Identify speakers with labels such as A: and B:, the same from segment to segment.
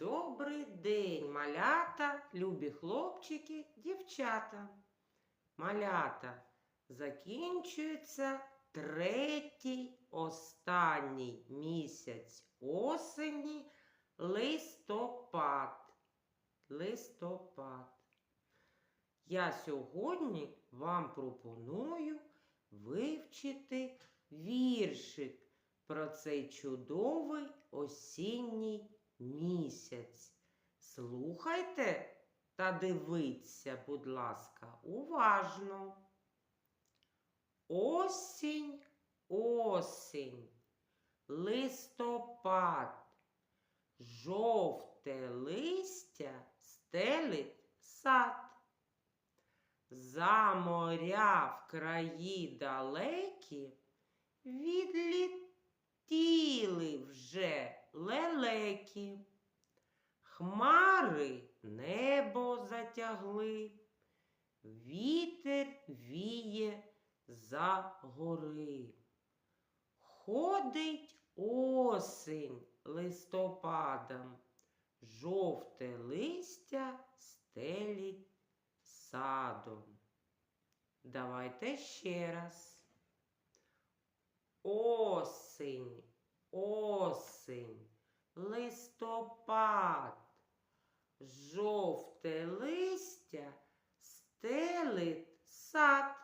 A: Добрий день, малята, любі хлопчики, дівчата. Малята, закінчується третій останній місяць осені листопад. Листопад. Я сьогодні вам пропоную вивчити віршик про цей чудовий осінній місяць. Слухайте та дивіться, будь ласка, уважно. Осінь, осінь, листопад, жовте листя стелить сад. За моря в краї далекі відлітіли вже лелеки. Хмари небо затягли, вітер віє за гори. Ходить осень листопадом, жовте листя стелить садом. Давайте ще раз. Осень, осень, листопад, жовте листя стелить сад.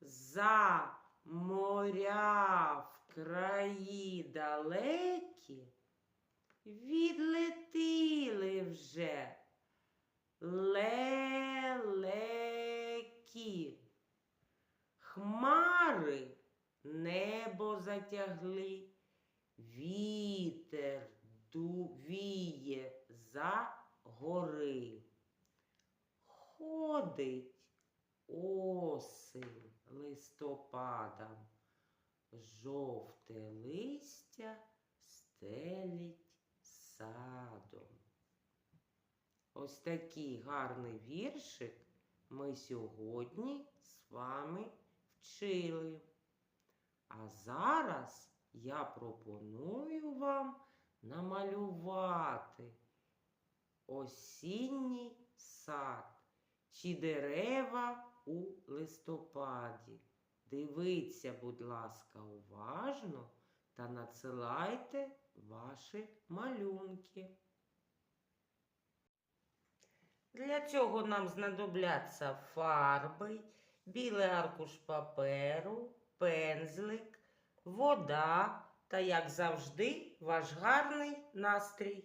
A: За моря в краї далекі відлетіли вже лелеки. Хмари небо затягли, вітер дувіє за гори. Ходить осень листопадом, жовте листя стелить садом. Ось такий гарний віршик ми сьогодні з вами вчили. А зараз я пропоную вам намалювати осінній сад чи дерева у листопаді. Дивіться, будь ласка, уважно та надсилайте ваші малюнки. Для цього нам знадобляться фарби, білий аркуш паперу, пензлик, вода та, як завжди, ваш гарний настрій.